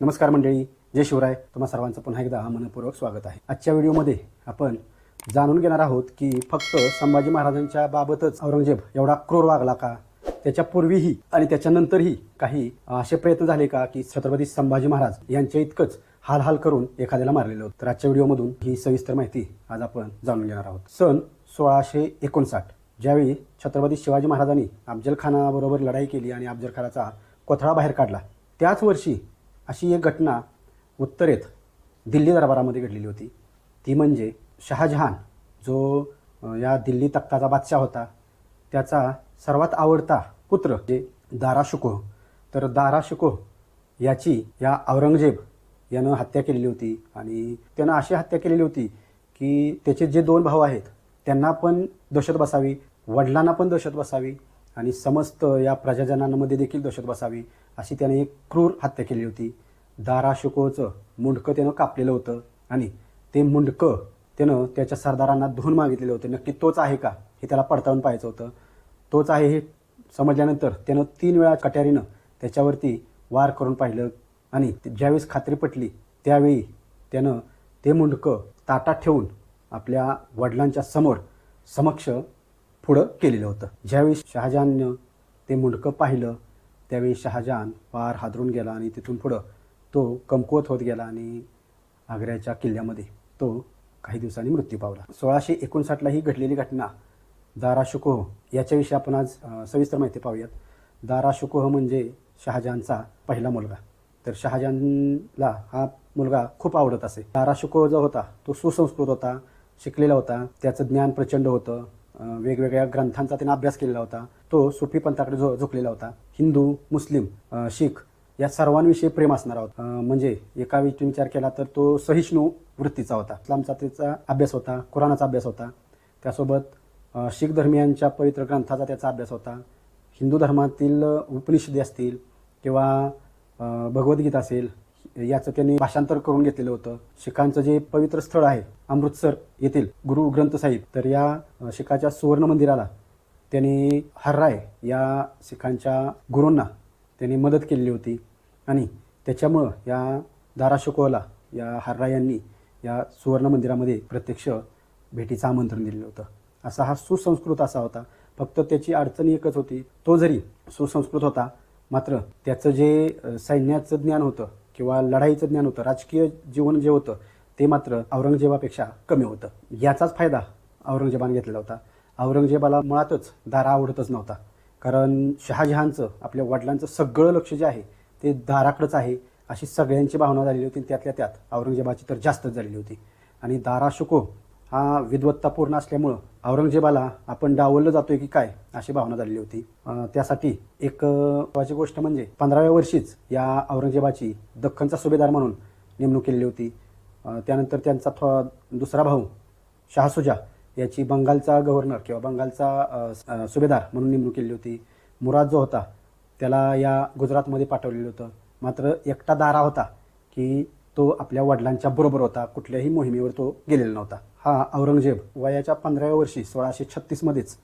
नमस्कार मंडळी जय शिवराय. तुम्हा सर्वांचं पुन्हा एकदा मनपूर्वक स्वागत आहे. आजच्या व्हिडिओमध्ये आपण जाणून घेणार आहोत की फक्त संभाजी महाराजांच्या बाबतच औरंगजेब एवढा क्रूर वागला का? त्याच्या पूर्वीही आणि त्याच्यानंतरही काही असे प्रयत्न झाले का की छत्रपती संभाजी महाराज यांच्या इतकंच हाल हाल करून एखाद्याला मारलेलं होतं? तर आजच्या व्हिडिओमधून ही सविस्तर माहिती आज आपण जाणून घेणार आहोत. सन सोळाशे एकोणसाठ ज्यावेळी छत्रपती शिवाजी महाराजांनी अफजल खानाबरोबर लढाई केली आणि अफजल खानाचा कोथळा बाहेर काढला त्याच वर्षी अशी एक घटना उत्तरेत दिल्ली दरबारामध्ये घडलेली होती. ती म्हणजे शहाजहान जो या दिल्ली तख्ताचा बादशाह होता त्याचा सर्वात आवडता पुत्र म्हणजे जे दारा शुको तर दारा शुकोह याची या औरंगजेब यानं हत्या केलेली होती आणि त्यानं अशी हत्या केलेली होती की त्याचे जे दोन भाऊ आहेत त्यांना पण दहशत बसावी वडिलांना पण दहशत बसावी आणि समस्त या प्रजाजनांमध्ये देखील दहशत बसावी अशी त्याने एक क्रूर हत्या केली होती. दाराशुकोचं मुंडकं त्यानं कापलेलं होतं आणि ते मुंडकं त्यानं त्याच्या सरदारांना धुवून मागितलेलं होतं. नक्की तोच आहे का? हे त्याला पडताळून पाहायचं होतं. तोच आहे हे समजल्यानंतर त्यानं तीन वेळा कट्यारीनं त्याच्यावरती वार करून पाहिलं आणि ज्यावेळेस खात्री पटली त्यावेळी त्यानं ते मुंडकं ताटात ठेवून आपल्या वडिलांच्या समोर समक्ष पुढं केलेलं होतं. ज्यावेळी शहाजहाननं ते मुंडकं पाहिलं त्यावेळी शहाजहान फार हादरून गेला आणि तिथून पुढं तो कमकुवत होत गेला आणि आग्र्याच्या किल्ल्यामध्ये तो काही दिवसांनी मृत्यू पावला. सोळाशे एकोणसाठला ही घडलेली घटना दारा शुकोह याच्याविषयी आपण आज सविस्तर माहिती पाहूयात. दारा शुकोह म्हणजे शहाजहानचा पहिला मुलगा. तर शहाजहानला हा मुलगा खूप आवडत असे. दारा शुकोह जो होता तो सुसंस्कृत होता शिकलेला होता त्याचं ज्ञान प्रचंड होतं वेगवेगळ्या ग्रंथांचा त्याने अभ्यास केलेला होता. तो सुफी पंथाकडे झो झुकलेला होता. हिंदू मुस्लिम शीख या सर्वांविषयी प्रेम असणार होता म्हणजे एका विषयी विचार केला तर तो सहिष्णू वृत्तीचा होता. इस्लाम त्याचा अभ्यास होता कुराणाचा अभ्यास होता. त्यासोबत शीख धर्मियांच्या पवित्र ग्रंथाचा त्याचा अभ्यास होता. हिंदू धर्मातील उपनिषदे असतील किंवा भगवद्गीता असेल याचं त्यांनी भाषांतर करून घेतलेलं होतं. शिखांचं जे पवित्र स्थळ आहे अमृतसर येथील गुरु ग्रंथ साहिब तर या शिखाच्या सुवर्ण मंदिराला त्यांनी हर्राय या शिखांच्या गुरूंना त्यांनी मदत केलेली होती. आणि त्याच्यामुळं या दाराशकोला या हर्रा यांनी या सुवर्ण मंदिरामध्ये प्रत्यक्ष भेटीचं आमंत्रण दिलेलं होतं. असा हा सुसंस्कृत असा होता. फक्त त्याची अडचण एकच होती. तो जरी सुसंस्कृत होता मात्र त्याचं जे सैन्याचं ज्ञान होतं किंवा लढाईचं ज्ञान होतं राजकीय जीवन जे होतं ते मात्र औरंगजेबापेक्षा कमी होतं. याचाच फायदा औरंगजेबाने घेतलेला होता. औरंगजेबाला मुळातच दारा आवडतच नव्हता. कारण शहाजहानचं आपल्या वडिलांचं सगळं लक्ष जे आहे ते दाराकडंच आहे अशी सगळ्यांची भावना झालेली होती. त्यातल्या त्यात औरंगजेबाची तर जास्तच झालेली होती. आणि दारा शुको हा विद्वत्तापूर्ण असल्यामुळं औरंगजेबाला आपण डावललं जातोय की काय अशी भावना झालेली होती. त्यासाठी एक महत्वाची गोष्ट म्हणजे पंधराव्या वर्षीच या औरंगजेबाची दख्खनचा सुभेदार म्हणून नेमणूक केलेली होती. त्यानंतर त्यांचा थो दुसरा भाऊ शहासुजा याची बंगालचा गव्हर्नर किंवा बंगालचा सुभेदार म्हणून नेमणूक केलेली होती. मुराद जो होता त्याला या गुजरातमध्ये पाठवलेलं होतं. मात्र एकटा दारा होता की तो आपल्या वडिलांच्या बरोबर होता. कुठल्याही मोहिमेवर तो गेलेला नव्हता. हा औरंगजेब वयाच्या पंधराव्या वर्षी सोळाशे छत्तीसमध्येच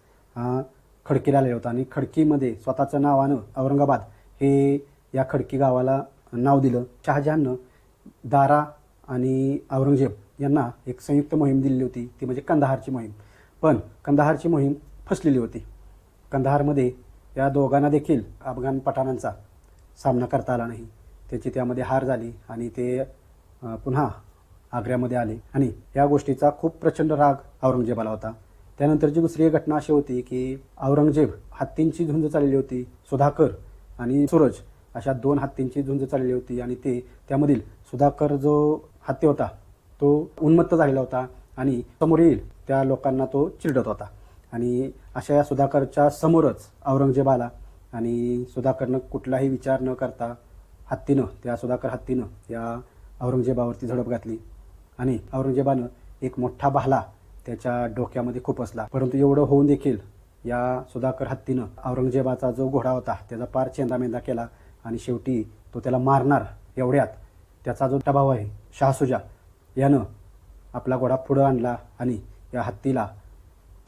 खडकीला आलेला होता. आणि खडकीमध्ये स्वतःचं नावानं औरंगाबाद हे या खडकी गावाला नाव दिलं. शहाजहाननं दारा आणि औरंगजेब यांना एक संयुक्त मोहीम दिलेली होती. ती म्हणजे कंदाहारची मोहीम. पण कंदाहारची मोहीम फसलेली होती. कंदाहारमध्ये या दोघांना देखील अफगाण पठाणांचा सामना करता आला नाही. त्याची त्यामध्ये हार झाली आणि ते पुन्हा आग्र्यामध्ये आले. आणि या गोष्टीचा खूप प्रचंड राग औरंगजेबाला होता. त्यानंतरची दुसरी एक घटना अशी होती की औरंगजेब हत्तींची झुंज चाललेली होती सुधाकर आणि सूरज अशा दोन हत्तींची झुंज चाललेली होती आणि ते त्यामधील सुधाकर जो हत्ती होता तो उन्मत्त झालेला होता आणि समोर येईल त्या लोकांना तो चिरडत होता. आणि अशा या सुधाकरच्या समोरच औरंगजेब आला आणि सुधाकरनं कुठलाही विचार न करता हत्तीनं त्या सुधाकर हत्तीनं या औरंगजेबावरती झडप घातली. आणि औरंगजेबानं एक मोठा भाला त्याच्या डोक्यामध्ये खुपसला परंतु एवढं होऊन देखील या सुधाकर हत्तीनं औरंगजेबाचा जो घोडा होता त्याचा पार चेंदामेंदा केला आणि शेवटी तो त्याला मारणार एवढ्यात त्याचा जो टभाव आहे शहासुजा यानं आपला घोडा पुढं आणला आणि या हत्तीला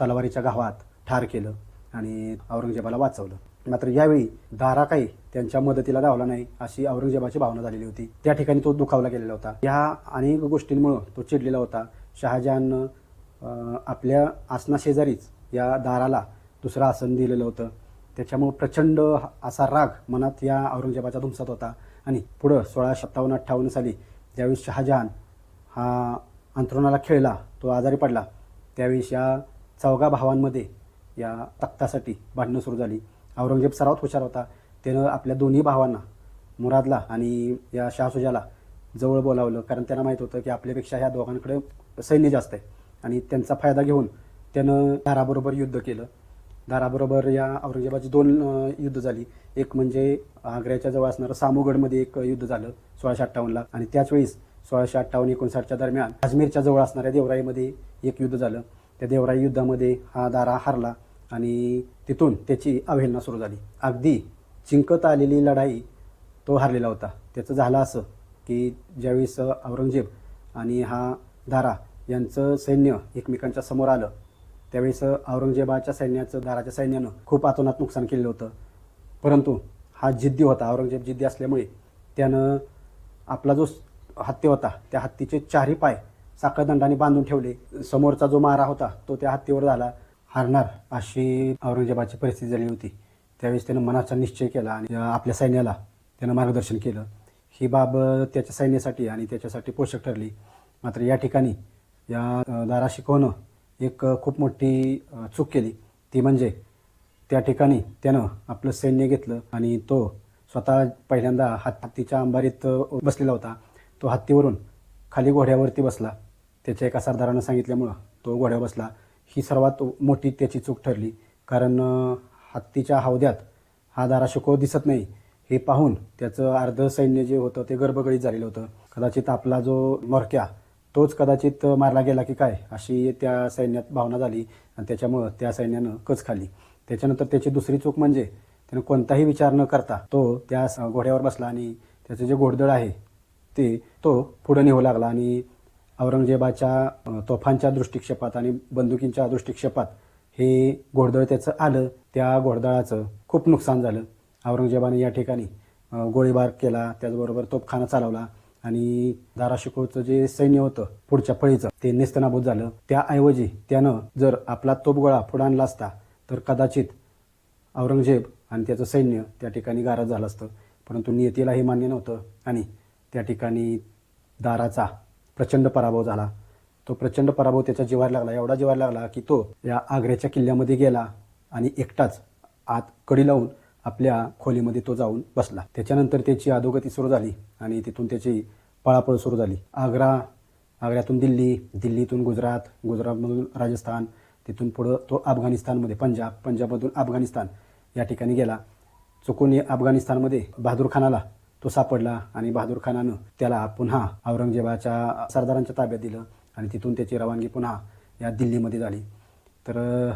तलवारीच्या गावात ठार केलं आणि औरंगजेबाला वाचवलं. मात्र यावेळी दारा काही त्यांच्या मदतीला धावला नाही अशी औरंगजेबाची भावना झालेली होती. त्या ठिकाणी तो दुखावला गेलेला होता. या अनेक गोष्टींमुळं तो चिडलेला होता. शहाजहाननं आपल्या आसनाशेजारीच या दाराला दुसरं आसन दिलेलं होतं. त्याच्यामुळं प्रचंड असा राग मनात या औरंगजेबाच्या धुमसत होता. आणि पुढं सोळा सत्तावन्न अठ्ठावन्न साली ज्यावेळी शहाजहान हा अंथरुणाला खेळला तो आजारी पडला त्यावेळी या चौघा भावांमध्ये या तख्तासाठी भांडणं सुरू झाली. औरंगजेब सर्वात हुशार होता. त्यानं आपल्या दोन्ही भावांना मुरादला आणि या शाहसुजाला जवळ बोलावलं. कारण त्यांना माहीत होतं की आपल्यापेक्षा ह्या दोघांकडे सैन्य जास्त आहे. आणि त्यांचा फायदा घेऊन त्यानं दाराबरोबर युद्ध केलं. दाराबरोबर या औरंगजेबाची दोन युद्ध झाली. एक म्हणजे आग्र्याच्या जवळ असणारं सामूगडमध्ये एक युद्ध झालं सोळाशे अठ्ठावन्नला. आणि त्याच वेळेस सोळाशे अठ्ठावन्न एकोणसाठच्या दरम्यान अजमेरच्या जवळ असणाऱ्या देवराईमध्ये एक युद्ध झालं. त्या देवराई युद्धामध्ये हा दारा हारला आणि तिथून त्याची अवहेलना सुरू झाली. अगदी जिंकत आलेली लढाई तो हारलेला होता. त्याचं झालं असं की ज्यावेळेस औरंगजेब आणि हा दारा यांचं सैन्य एकमेकांच्या समोर आलं त्यावेळेस औरंगजेबाच्या सैन्याचं दाराच्या सैन्यानं खूप आतोनात नुकसान केलेलं होतं. परंतु हा जिद्दी होता. औरंगजेब जिद्दी असल्यामुळे त्यानं आपला जो हत्ती होता त्या हत्तीचे चारही पाय साखळदंडाने बांधून ठेवले. समोरचा जो मारा होता तो त्या हत्तीवर झाला. हारणार अशी औरंगजेबाची परिस्थिती झाली होती. त्यावेळेस त्यानं मनाचा निश्चय केला आणि आपल्या सैन्याला त्यानं मार्गदर्शन केलं. ही बाब त्याच्या सैन्यासाठी आणि त्याच्यासाठी पोषक ठरली. मात्र या ठिकाणी या दारा शिकवणं एक खूप मोठी चूक केली. ती म्हणजे त्या ठिकाणी त्यानं आपलं सैन्य घेतलं आणि तो स्वतः पहिल्यांदा हात हत्तीच्या अंबारीत बसलेला होता. तो हत्तीवरून खाली घोड्यावरती बसला. त्याच्या एका सरदारानं सांगितल्यामुळं तो घोड्यावर बसला. ही सर्वात मोठी त्याची चूक ठरली. कारण हत्तीच्या हौद्यात हा दारा शिको दिसत नाही. हे पाहून त्याचं अर्ध सैन्य जे होतं ते गर्भगळीत झालेलं होतं. कदाचित आपला जो मरक्या तोच कदाचित मारला गेला की काय अशी त्या सैन्यात भावना झाली आणि त्याच्यामुळं त्या सैन्यानं कच खाल्ली. त्याच्यानंतर त्याची दुसरी चूक म्हणजे त्यानं कोणताही विचार न करता तो त्या घोड्यावर बसला आणि त्याचं जे घोडदळ आहे ते तो पुढं नेऊ लागला आणि औरंगजेबाच्या तोफांच्या दृष्टिक्षेपात आणि बंदुकींच्या दृष्टिक्षेपात हे घोडदळ त्याचं आलं. त्या घोडदळाचं खूप नुकसान झालं. औरंगजेबाने या ठिकाणी गोळीबार केला. त्याचबरोबर तोफखाना चालवला. आणि दाराशिकोचं जे सैन्य होतं पुढच्या फळीचं ते नेस्तनाभूत झालं. त्याऐवजी त्यानं जर आपला तोफगोळा पुढे आणला असता तर कदाचित औरंगजेब आणि त्याचं सैन्य त्या ठिकाणी गारज झालं असतं. परंतु नियतीला हे मान्य नव्हतं. आणि त्या ठिकाणी दाराचा प्रचंड पराभव झाला. तो प्रचंड पराभव त्याच्या जिवार लागला एवढा जिवार लागला की तो या आग्र्याच्या किल्ल्यामध्ये गेला आणि एकटाच आत कडी लावून आपल्या खोलीमध्ये तो जाऊन बसला. त्याच्यानंतर त्याची अधोगती सुरू झाली आणि तिथून त्याची पळापळ सुरू झाली. आग्रा आग्र्यातून दिल्ली दिल्लीतून गुजरात गुजरातमधून राजस्थान तिथून पुढं तो अफगाणिस्तानमध्ये पंजाब पंजाबमधून अफगाणिस्तान या ठिकाणी गेला. चुकून या अफगाणिस्तानमध्ये बहादूर खानाला तो सापडला आणि बहादूर खानानं त्याला पुन्हा औरंगजेबाच्या सरदारांच्या ताब्यात दिलं आणि तिथून त्याची रवानगी पुन्हा या दिल्लीमध्ये झाली. तर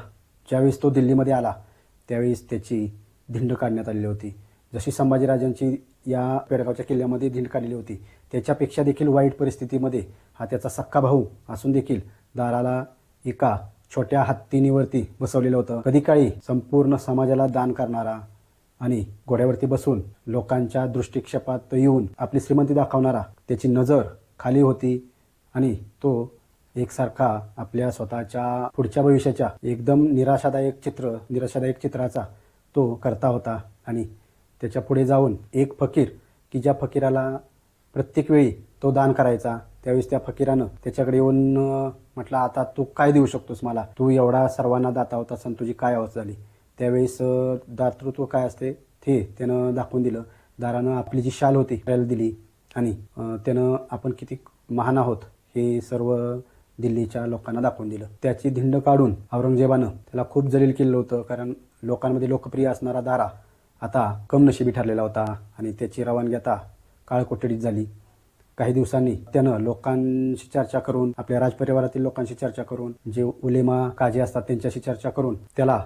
ज्यावेळेस तो दिल्लीमध्ये आला त्यावेळेस त्याची धिंड काढण्यात आलेली होती. जशी संभाजीराजांची या पेडगावच्या किल्ल्यामध्ये धिंड काढलेली होती त्याच्यापेक्षा देखील वाईट परिस्थितीमध्ये हा त्याचा सक्का भाऊ असून देखील दाराला एका छोट्या हत्तीनीवरती बसवलेलं होतं. कधी काळी संपूर्ण समाजाला दान करणारा आणि घोड्यावरती बसून लोकांच्या दृष्टिक्षेपात येऊन आपली श्रीमंती दाखवणारा त्याची नजर खाली होती आणि तो एकसारखा आपल्या स्वतःच्या पुढच्या भविष्याच्या एकदम निराशादायक चित्र निराशादायक चित्राचा तो करता होता. आणि त्याच्या पुढे जाऊन एक फकीर की ज्या फकीराला प्रत्येक वेळी तो दान करायचा त्यावेळेस त्या फकीरानं त्याच्याकडे येऊन म्हटलं आता तू काय देऊ शकतोस मला? तू एवढा सर्वांना दाता होतास आणि तुझी काय अवस्था झाली? त्यावेळेस दातृत्व काय असते ते त्यानं दाखवून दिलं. दारानं आपली जी शाल होती त्याला दिली आणि त्यानं आपण किती महान आहोत हे सर्व दिल्लीच्या लोकांना दाखवून दिलं. त्याची धिंड काढून औरंगजेबानं त्याला खूप जलील केलं होतं कारण लोकांमध्ये लोकप्रिय असणारा दारा आता कमनशिबी ठरलेला होता आणि त्याची रवानगी आता काळकोठडीत झाली. काही दिवसांनी त्यानं लोकांशी चर्चा करून आपल्या राजपरिवारातील लोकांशी चर्चा करून जे उलेमा काजी असतात त्यांच्याशी चर्चा करून त्याला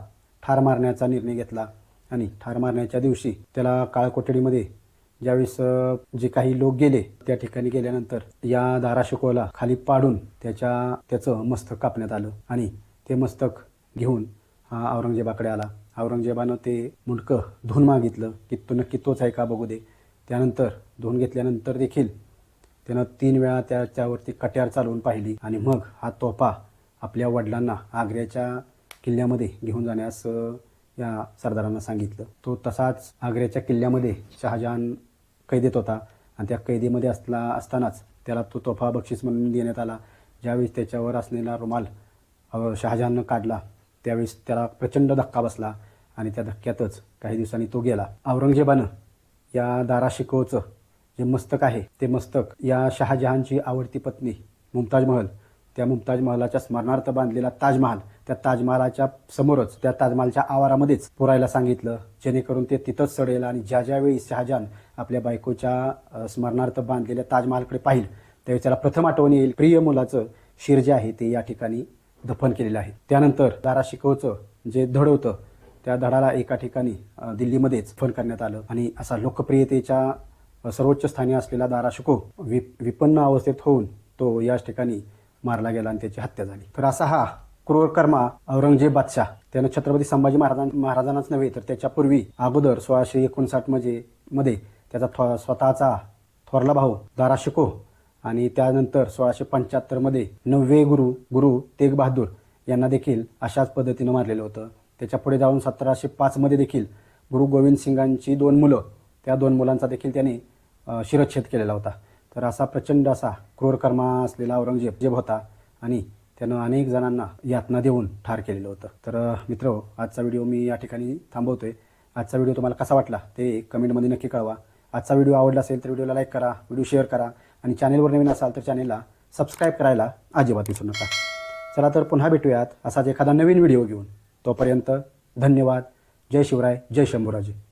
ठार मारण्याचा निर्णय घेतला आणि ठार मारण्याच्या दिवशी त्याला काळकोठडीमध्ये ज्यावेळेस जे काही लोक गेले त्या ठिकाणी गेल्यानंतर या दाराशिकोला खाली पाडून त्याच्या त्याचं मस्तक कापण्यात आलं आणि ते मस्तक घेऊन हा औरंगजेबाकडे आला. औरंगजेबानं ते मुंडकं धुवून मागितलं की तो नक्की तोच आहे का बघू दे. त्यानंतर धुवून घेतल्यानंतर देखील त्यानं तीन वेळा त्याच्यावरती कट्यार चालवून पाहिली आणि मग हा तोफा आपल्या वडिलांना आग्र्याच्या किल्ल्यामध्ये घेऊन जाण्यास या सरदारांना सांगितलं. तो तसाच आग्र्याच्या किल्ल्यामध्ये शहाजहान कैदेत होता आणि त्या कैदेमध्ये असला असतानाच त्याला तो तोफा बक्षीस म्हणून देण्यात आला. ज्यावेळेस त्याच्यावर असलेला रुमाल शहाजहाननं काढला त्यावेळेस त्याला प्रचंड धक्का बसला आणि त्या धक्क्यातच काही दिवसांनी तो गेला. औरंगजेबानं या दारा शिकोचं जे मस्तक आहे ते मस्तक या शहाजहानची आवडती पत्नी मुमताज महल त्या मुमताज महलाच्या स्मरणार्थ बांधलेला ताजमहाल त्या ताजमहालाच्या समोरच त्या ताजमहालच्या आवारामध्येच पुरायला सांगितलं जेणेकरून ते तिथंच सडेल आणि ज्या ज्यावेळी शहाजहान आपल्या बायकोच्या स्मरणार्थ बांधलेल्या ताजमहालकडे पाहिलं त्यावेळी त्याला प्रथम आठवण येईल. प्रिय मुलाचं शिर जे आहे ते या ठिकाणी दफन केलेलं आहे. त्यानंतर दारा शिकवचं जे धड होतं त्या धडाला एका ठिकाणी दिल्लीमध्येच फन करण्यात आलं आणि असा लोकप्रियतेच्या सर्वोच्च स्थानी असलेला दारा शिको विप विपन्न अवस्थेत होऊन तो याच ठिकाणी मारला गेला आणि त्याची हत्या झाली. तर असा हा क्रूरकर्मा औरंगजेब बादशाह. त्यानं छत्रपती संभाजी महाराजां महाराजांनाच नव्हे तर त्याच्यापूर्वी अगोदर सोळाशे एकोणसाठमध्ये मध्ये त्याचा थो स्वतःचा थोरला भाऊ दाराशिको आणि त्यानंतर सोळाशे पंच्याहत्तरमध्ये नववे गुरु गुरु तेग बहादूर यांना देखील अशाच पद्धतीनं मारलेलं होतं. त्याच्या पुढे जाऊन सतराशे पाचमध्ये देखील गुरु गोविंद सिंगांची दोन मुलं त्या दोन मुलांचा देखील त्याने शिरच्छेद केलेला होता. तर असा प्रचंड असा क्रूरकर्मा असलेला औरंगजेब जेब होता आणि त्यानं अनेक जणांना यातना देऊन ठार केलेलं होतं. तर मित्र मित्र आजचा व्हिडिओ मी या ठिकाणी थांबवतोय. आजचा व्हिडिओ तुम्हाला कसा वाटला ते कमेंटमध्ये नक्की कळवा. आजचा व्हिडिओ आवडला असेल तर व्हिडिओला लाईक करा व्हिडिओ शेअर करा आणि चॅनेलवर नवीन असाल तर चॅनेलला सबस्क्राईब करायला अजिबात विसरू नका. चला तर पुन्हा भेटूयात असाच एखादा नवीन व्हिडिओ घेऊन. तोपर्यंत धन्यवाद. जय शिवराय जय शंभूराजे.